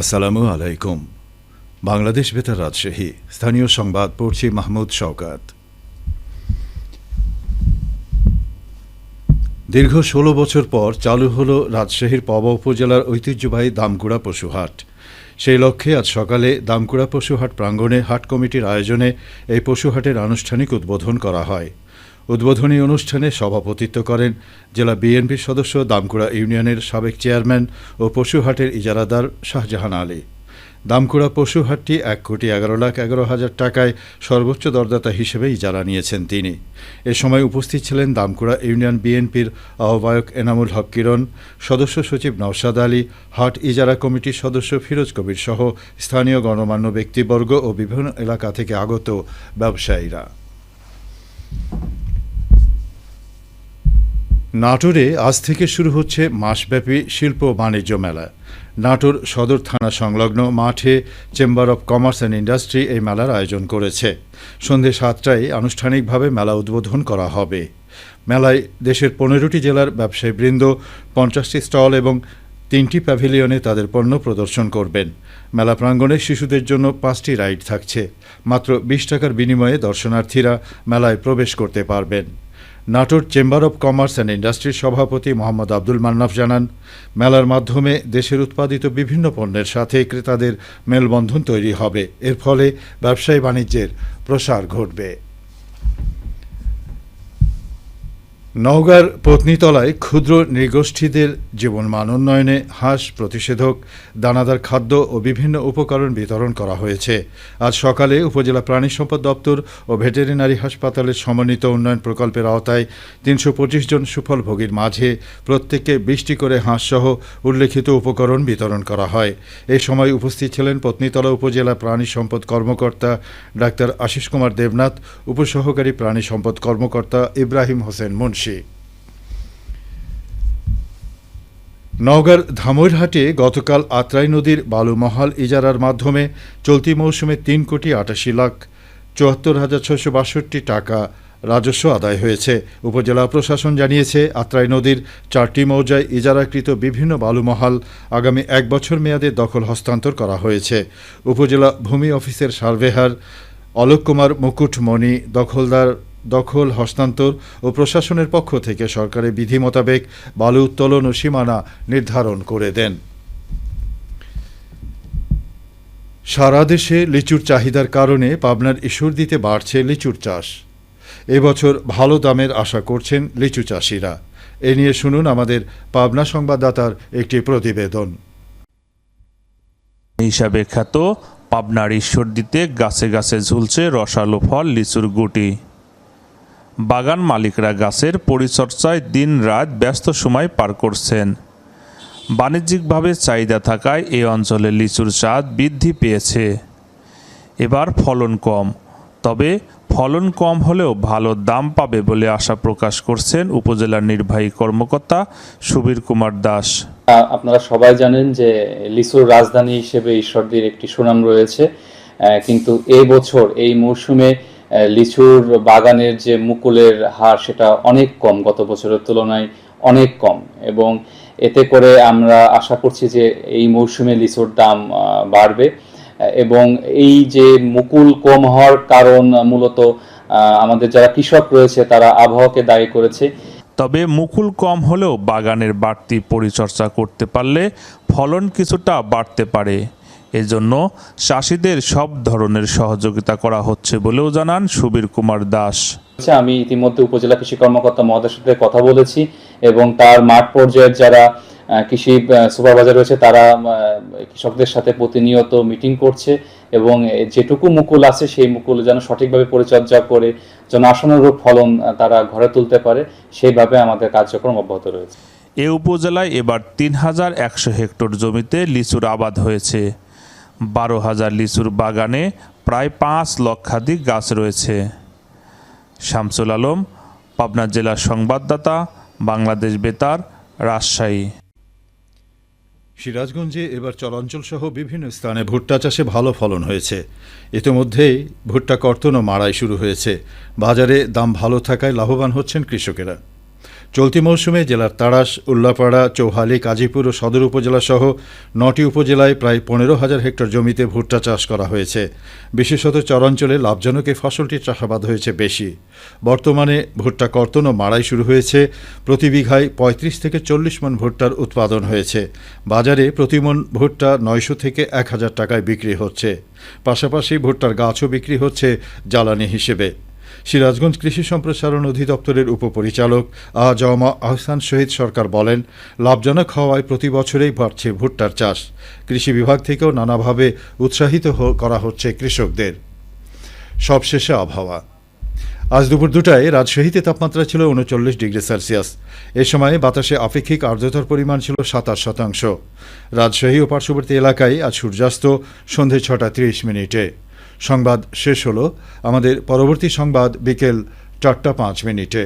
আসসালামু আলাইকুম। বাংলাদেশ বেতার রাজশাহী। স্থানীয় সংবাদ পড়ছি মাহমুদ শওকাত। দীর্ঘ ষোলো বছর পর চালু হলো রাজশাহীর পবা উপজেলার ঐতিহ্যবাহী দামকুড়া পশুহাট। সেই লক্ষ্যে আজ সকালে দামকুড়া পশুহাট প্রাঙ্গণে হাট কমিটির আয়োজনে এই পশুহাটের আনুষ্ঠানিক উদ্বোধন করা হয়। উদ্বোধনী অনুষ্ঠানে সভাপতিত্ব করেন জেলা বিএনপির সদস্য দামকুড়া ইউনিয়নের সাবেক চেয়ারম্যান ও পশুহাটের ইজারাদার শাহজাহান আলী। দামকুড়া পশুহাটটি এক কোটি এগারো লাখ এগারো হাজার টাকায় সর্বোচ্চ দরদাতা হিসেবে ইজারা নিয়েছেন তিনি। এ সময় উপস্থিত ছিলেন দামকুড়া ইউনিয়ন বিএনপির আহ্বায়ক এনামুল হক কিরণ, সদস্য সচিব নওশাদ আলী, হাট ইজারা কমিটির সদস্য ফিরোজ কবির সহ স্থানীয় গণমান্য ব্যক্তিবর্গ ও বিভিন্ন এলাকা থেকে আগত ব্যবসায়ীরা। নাটোরে আজ থেকে শুরু হচ্ছে মাসব্যাপী শিল্প বাণিজ্য মেলা। নাটোর সদর থানা সংলগ্ন মাঠে chamber of commerce and industry এই মেলার আয়োজন করেছে। সন্ধে সাতটায় আনুষ্ঠানিকভাবে মেলা উদ্বোধন করা হবে। মেলায় দেশের পনেরোটি জেলার ব্যবসায়ীবৃন্দ পঞ্চাশটি স্টল এবং তিনটি প্যাভিলিয়নে তাদের পণ্য প্রদর্শন করবেন। মেলা প্রাঙ্গণে শিশুদের জন্য পাঁচটি রাইড থাকছে। মাত্র বিশ টাকার বিনিময়ে দর্শনার্থীরা মেলায় প্রবেশ করতে পারবেন। Natore chamber of commerce and ইন্ডাস্ট্রির সভাপতি মোহাম্মদ আব্দুল মান্নাফ জানান, মেলার মাধ্যমে দেশের উৎপাদিত বিভিন্ন পণ্যের সাথে ক্রেতাদের মেলবন্ধন তৈরি হবে। এর ফলে ব্যবসায়ী বাণিজ্যের প্রসার ঘটবে। নওগাঁর পত্নীতলায় ক্ষুদ্র নৃগোষ্ঠীদের জীবন মান উন্নয়নে হাঁস প্রতিষেধক, দানাদার খাদ্য ও বিভিন্ন উপকরণ বিতরণ করা হয়েছে। আজ সকালে উপজেলা প্রাণী সম্পদ দপ্তর ও ভেটেরিনারি হাসপাতালের সমন্বিত উন্নয়ন প্রকল্পের আওতায় তিনশো পঁচিশ জন সুফলভোগীর মাঝে প্রত্যেককে বিশটি করে হাঁসসহ উল্লেখিত উপকরণ বিতরণ করা হয়। এ সময় উপস্থিত ছিলেন পত্নীতলা উপজেলা প্রাণী সম্পদ কর্মকর্তা ডাক্তার আশিস কুমার দেবনাথ, উপসহকারী প্রাণী সম্পদ কর্মকর্তা ইব্রাহিম হোসেন মুন্সি। নওগাঁর ধামইরহাটে গতকাল আত্রাই নদীর বালুমহাল ইজারার মাধ্যমে চলতি মৌসুমে তিন কোটি আটাশি লাখ চুয়াত্তর হাজার ছয়শো বাষট্টি টাকা রাজস্ব আদায় হয়েছে। উপজেলা প্রশাসন জানিয়েছে, আত্রাই নদীর চারটি মৌজায় ইজারাকৃত বিভিন্ন বালুমহাল আগামী এক বছর মেয়াদে দখল হস্তান্তর করা হয়েছে। উপজেলা ভূমি অফিসের সার্ভেহার অলোক কুমার মুকুটমণি দখলদার দখল, হস্তান্তর ও প্রশাসনের পক্ষ থেকে সরকারের বিধি মোতাবেক বালু উত্তোলন ও সীমানা নির্ধারণ করে দেন। সারা দেশে লিচুর চাহিদার কারণে পাবনার ঈশ্বরদীতে বাড়ছে লিচুর চাষ। এবছর ভালো দামের আশা করছেন লিচু চাষিরা। এ নিয়ে শুনুন আমাদের পাবনা সংবাদদাতার একটি প্রতিবেদন। হিসাবে খ্যাত পাবনার ঈশ্বরদীতে গাছে গাছে ঝুলছে রসালো ফল, লিচুর গুটি। বাগান মালিকরা গাছের পরিচর্যায় দিন রাত ব্যস্ত সময় পার করছেন। বাণিজ্যিকভাবে চাহিদা থাকায় এই অঞ্চলে লিচুর চাঁদ বৃদ্ধি পেয়েছে। এবার ফলন কম, তবে ফলন কম হলেও ভালো দাম পাবে বলে আশা প্রকাশ করছেন উপজেলার নির্বাহী কর্মকর্তা সুবীর কুমার দাস। আপনারা সবাই জানেন যে লিচুর রাজধানী হিসেবে ঈশ্বরদীর একটি সুনাম রয়েছে কিন্তু এই বছর এই মৌসুমে লিচুর বাগানের যে মুকুলের হার সেটা অনেক কম গত বছরের তুলনায় অনেক কম। এবং এতে করে আমরা আশা করছি যে এই মৌসুমে লিচুর দাম বাড়বে। এবং এই যে মুকুল কম হওয়ার কারণ মূলত আমাদের যারা কৃষক রয়েছে তারা আবহাওয়াকে দায়ী করেছে। তবে মুকুল কম হলেও বাগানের বাড়তি পরিচর্যা করতে পারলে ফলন কিছুটা বাড়তে পারে। এজন্য চাষিদের সব ধরনের সহযোগিতা করা হচ্ছে বলেও জানান সুবীর কুমার দাস। আমি ইতিমধ্যে উপজেলা কৃষি কর্মকর্তা মহোদয়ের সাথে কথা বলেছি এবং তার মাঠ পর্যায়ের যারা কৃষি সুপারভাইজার রয়েছে তারা কৃষকদের সাথে প্রতিনিয়ত মিটিং করছে এবং যেটুকু মুকুল আছে সেই মুকুল যেন সঠিকভাবে পরিচর্যা করে যেন আশানুরূপ ফলন তারা ঘরে তুলতে পারে সেইভাবে আমাদের কার্যক্রম অব্যাহত রয়েছে। এ উপজেলায় এবার তিন হাজার একশো হেক্টর জমিতে লিচুর আবাদ হয়েছে। বারো হাজার লিচুর বাগানে প্রায় পাঁচ লক্ষাধিক গাছ রয়েছে। শামসুল আলম, পাবনা জেলার সংবাদদাতা, বাংলাদেশ বেতার, রাজশাহী। সিরাজগঞ্জে এবার চরাঞ্চল সহ বিভিন্ন স্থানে ভুট্টা চাষে ভালো ফলন হয়েছে। ইতিমধ্যেই ভুট্টা কর্তন ও মাড়াই শুরু হয়েছে। বাজারে দাম ভালো থাকায় লাভবান হচ্ছেন কৃষকেরা। চলতি মৌসুমে জেলার তাড়াশ, উল্লাপাড়া, চৌহালি, কাজীপুর ও সদর উপজেলা সহ নটি উপজেলায় প্রায় পনেরো হাজার হেক্টর জমিতে ভুট্টা চাষ করা হয়েছে। বিশেষত চরাঞ্চলে লাভজনক এই ফসলটি চাষাবাদ হয়েছে বেশি। বর্তমানে ভুট্টা কর্তন ও মাড়াই শুরু হয়েছে। প্রতি বিঘায় পঁয়ত্রিশ থেকে চল্লিশ মন ভুট্টার উৎপাদন হয়েছে। বাজারে প্রতি মন ভুট্টা নয়শো থেকে এক হাজার টাকায় বিক্রি হচ্ছে। পাশাপাশি ভুট্টার গাছও বিক্রি হচ্ছে জ্বালানি হিসেবে। সিরাজগঞ্জ কৃষি সম্প্রসারণ অধিদপ্তরের উপপরিচালক আ. আজমা আহসান শহীদ সরকার বলেন, লাভজনক হওয়ায় প্রতি বছরেই বাড়ছে ভুট্টার চাষ। কৃষি বিভাগ থেকেও নানাভাবে উৎসাহিত করা হচ্ছে কৃষকদের। সবশেষে আবহাওয়া। আজ দুপুর দুটায় রাজশাহীতে তাপমাত্রা ছিল উনচল্লিশ ডিগ্রি সেলসিয়াস। এ সময় বাতাসে আপেক্ষিক আর্দ্রতার পরিমাণ ছিল সাতাশ শতাংশ। রাজশাহী ও পার্শ্ববর্তী এলাকায় আজ সূর্যাস্ত সন্ধে ছটা তিরিশ মিনিটে। সংবাদ শেষ হলো। আমাদের পরবর্তী সংবাদ বিকেল চারটা পাঁচ মিনিটে।